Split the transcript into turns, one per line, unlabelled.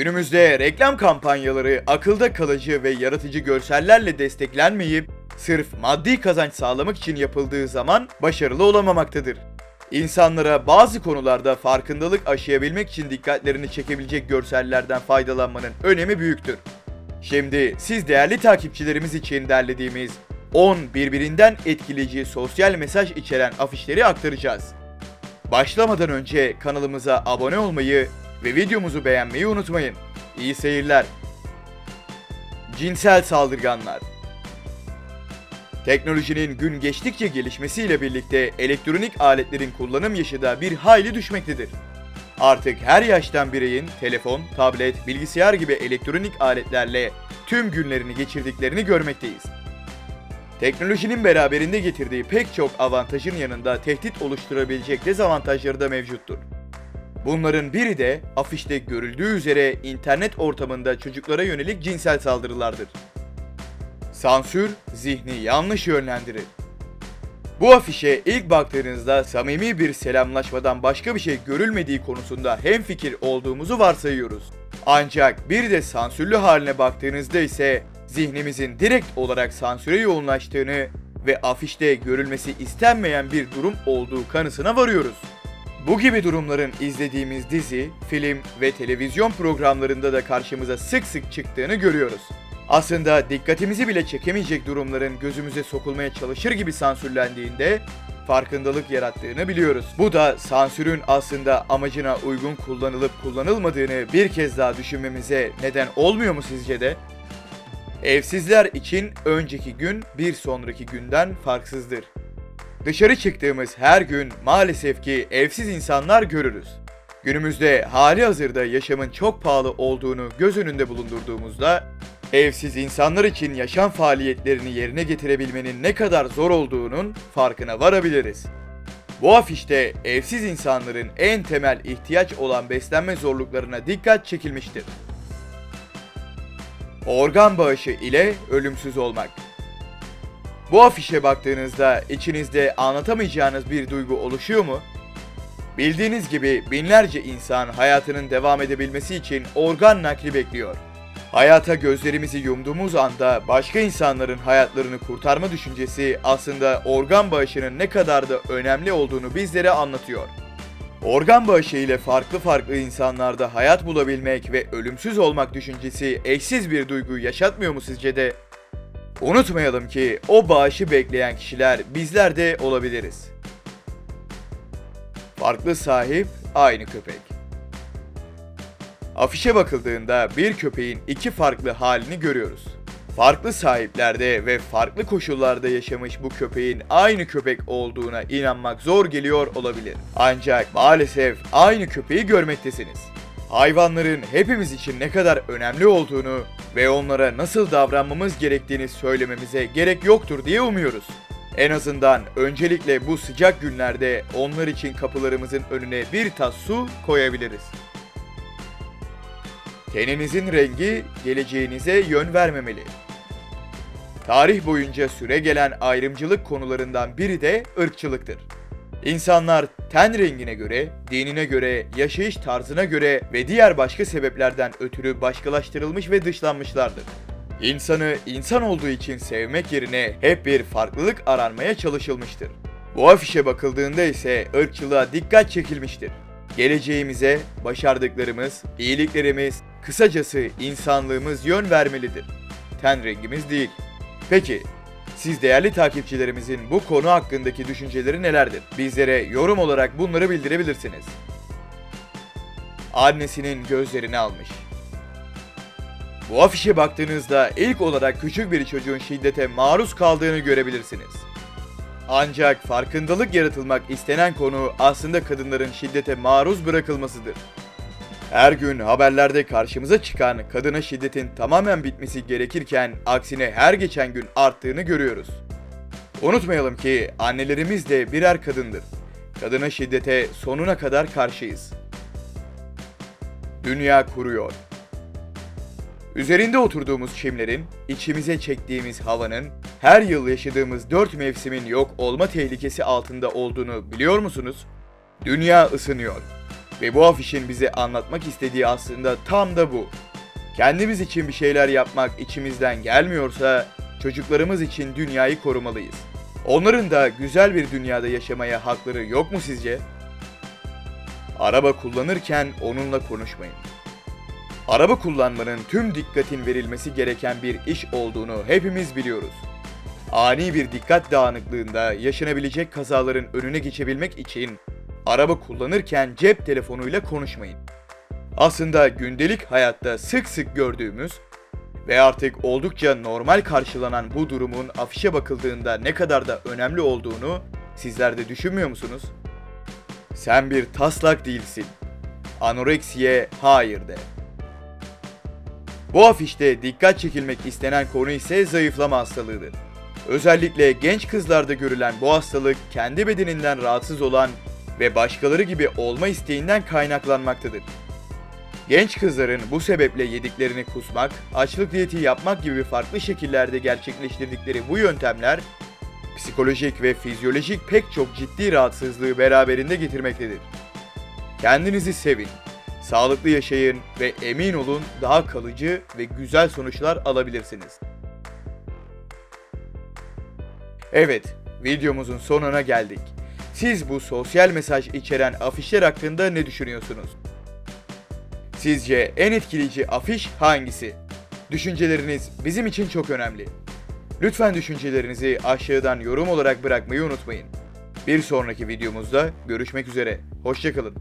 Günümüzde reklam kampanyaları akılda kalıcı ve yaratıcı görsellerle desteklenmeyip sırf maddi kazanç sağlamak için yapıldığı zaman başarılı olamamaktadır. İnsanlara bazı konularda farkındalık aşıyabilmek için dikkatlerini çekebilecek görsellerden faydalanmanın önemi büyüktür. Şimdi siz değerli takipçilerimiz için derlediğimiz 10 birbirinden etkileyici sosyal mesaj içeren afişleri aktaracağız. Başlamadan önce kanalımıza abone olmayı ve videomuzu beğenmeyi unutmayın. İyi seyirler. Cinsel saldırganlar Teknolojinin gün geçtikçe gelişmesiyle birlikte elektronik aletlerin kullanım yaşı da bir hayli düşmektedir. Artık her yaştan bireyin telefon, tablet, bilgisayar gibi elektronik aletlerle tüm günlerini geçirdiklerini görmekteyiz. Teknolojinin beraberinde getirdiği pek çok avantajın yanında tehdit oluşturabilecek dezavantajları da mevcuttur. Bunların biri de afişte görüldüğü üzere internet ortamında çocuklara yönelik cinsel saldırılardır. Sansür zihni yanlış yönlendirir. Bu afişe ilk baktığınızda samimi bir selamlaşmadan başka bir şey görülmediği konusunda hemfikir olduğumuzu varsayıyoruz. Ancak bir de sansürlü haline baktığınızda ise zihnimizin direkt olarak sansüre yoğunlaştığını ve afişte görülmesi istenmeyen bir durum olduğu kanısına varıyoruz. Bu gibi durumların izlediğimiz dizi, film ve televizyon programlarında da karşımıza sık sık çıktığını görüyoruz. Aslında dikkatimizi bile çekemeyecek durumların gözümüze sokulmaya çalışır gibi sansürlendiğinde farkındalık yarattığını biliyoruz. Bu da sansürün aslında amacına uygun kullanılıp kullanılmadığını bir kez daha düşünmemize neden olmuyor mu sizce de? Evsizler için önceki gün bir sonraki günden farksızdır. Dışarı çıktığımız her gün maalesef ki evsiz insanlar görürüz. Günümüzde hali hazırda yaşamın çok pahalı olduğunu göz önünde bulundurduğumuzda evsiz insanlar için yaşam faaliyetlerini yerine getirebilmenin ne kadar zor olduğunun farkına varabiliriz. Bu afişte evsiz insanların en temel ihtiyaç olan beslenme zorluklarına dikkat çekilmiştir. Organ bağışı ile ölümsüz olmak. Bu afişe baktığınızda içinizde anlatamayacağınız bir duygu oluşuyor mu? Bildiğiniz gibi binlerce insan hayatının devam edebilmesi için organ nakli bekliyor. Hayata gözlerimizi yumduğumuz anda başka insanların hayatlarını kurtarma düşüncesi aslında organ bağışının ne kadar da önemli olduğunu bizlere anlatıyor. Organ bağışı ile farklı farklı insanlarda hayat bulabilmek ve ölümsüz olmak düşüncesi eşsiz bir duygu yaşatmıyor mu sizce de? Unutmayalım ki o bağışı bekleyen kişiler bizler de olabiliriz. Farklı sahip, aynı köpek. Afişe bakıldığında bir köpeğin iki farklı halini görüyoruz. Farklı sahiplerde ve farklı koşullarda yaşamış bu köpeğin aynı köpek olduğuna inanmak zor geliyor olabilir. Ancak maalesef aynı köpeği görmektesiniz. Hayvanların hepimiz için ne kadar önemli olduğunu ve onlara nasıl davranmamız gerektiğini söylememize gerek yoktur diye umuyoruz. En azından öncelikle bu sıcak günlerde onlar için kapılarımızın önüne bir tas su koyabiliriz. Teninizin rengi geleceğinize yön vermemeli. Tarih boyunca süre gelen ayrımcılık konularından biri de ırkçılıktır. İnsanlar ten rengine göre, dinine göre, yaşayış tarzına göre ve diğer başka sebeplerden ötürü başkalaştırılmış ve dışlanmışlardır. İnsanı insan olduğu için sevmek yerine hep bir farklılık aranmaya çalışılmıştır. Bu afişe bakıldığında ise ırkçılığa dikkat çekilmiştir. Geleceğimize, başardıklarımız, iyiliklerimiz, kısacası insanlığımız yön vermelidir. Ten rengimiz değil. Peki, siz değerli takipçilerimizin bu konu hakkındaki düşünceleri nelerdir? Bizlere yorum olarak bunları bildirebilirsiniz. Annesinin gözlerini almış. Bu afişe baktığınızda ilk olarak küçük bir çocuğun şiddete maruz kaldığını görebilirsiniz. Ancak farkındalık yaratılmak istenen konu aslında kadınların şiddete maruz bırakılmasıdır. Her gün haberlerde karşımıza çıkan kadına şiddetin tamamen bitmesi gerekirken aksine her geçen gün arttığını görüyoruz. Unutmayalım ki annelerimiz de birer kadındır. Kadına şiddete sonuna kadar karşıyız. Dünya kuruyor. Üzerinde oturduğumuz çimlerin, içimize çektiğimiz havanın, her yıl yaşadığımız dört mevsimin yok olma tehlikesi altında olduğunu biliyor musunuz? Dünya ısınıyor. Ve bu afişin bize anlatmak istediği aslında tam da bu. Kendimiz için bir şeyler yapmak içimizden gelmiyorsa çocuklarımız için dünyayı korumalıyız. Onların da güzel bir dünyada yaşamaya hakları yok mu sizce? Araba kullanırken onunla konuşmayın. Araba kullanmanın tüm dikkatin verilmesi gereken bir iş olduğunu hepimiz biliyoruz. Ani bir dikkat dağınıklığında yaşanabilecek kazaların önüne geçebilmek için araba kullanırken cep telefonuyla konuşmayın. Aslında gündelik hayatta sık sık gördüğümüz ve artık oldukça normal karşılanan bu durumun afişe bakıldığında ne kadar da önemli olduğunu sizler de düşünmüyor musunuz? Sen bir taslak değilsin. Anoreksiye hayır de. Bu afişte dikkat çekilmek istenen konu ise zayıflama hastalığıdır. Özellikle genç kızlarda görülen bu hastalık kendi bedeninden rahatsız olan ve başkaları gibi olma isteğinden kaynaklanmaktadır. Genç kızların bu sebeple yediklerini kusmak, açlık diyeti yapmak gibi farklı şekillerde gerçekleştirdikleri bu yöntemler psikolojik ve fizyolojik pek çok ciddi rahatsızlığı beraberinde getirmektedir. Kendinizi sevin, sağlıklı yaşayın ve emin olun daha kalıcı ve güzel sonuçlar alabilirsiniz. Evet, videomuzun sonuna geldik. Siz bu sosyal mesaj içeren afişler hakkında ne düşünüyorsunuz? Sizce en etkileyici afiş hangisi? Düşünceleriniz bizim için çok önemli. Lütfen düşüncelerinizi aşağıdan yorum olarak bırakmayı unutmayın. Bir sonraki videomuzda görüşmek üzere. Hoşçakalın.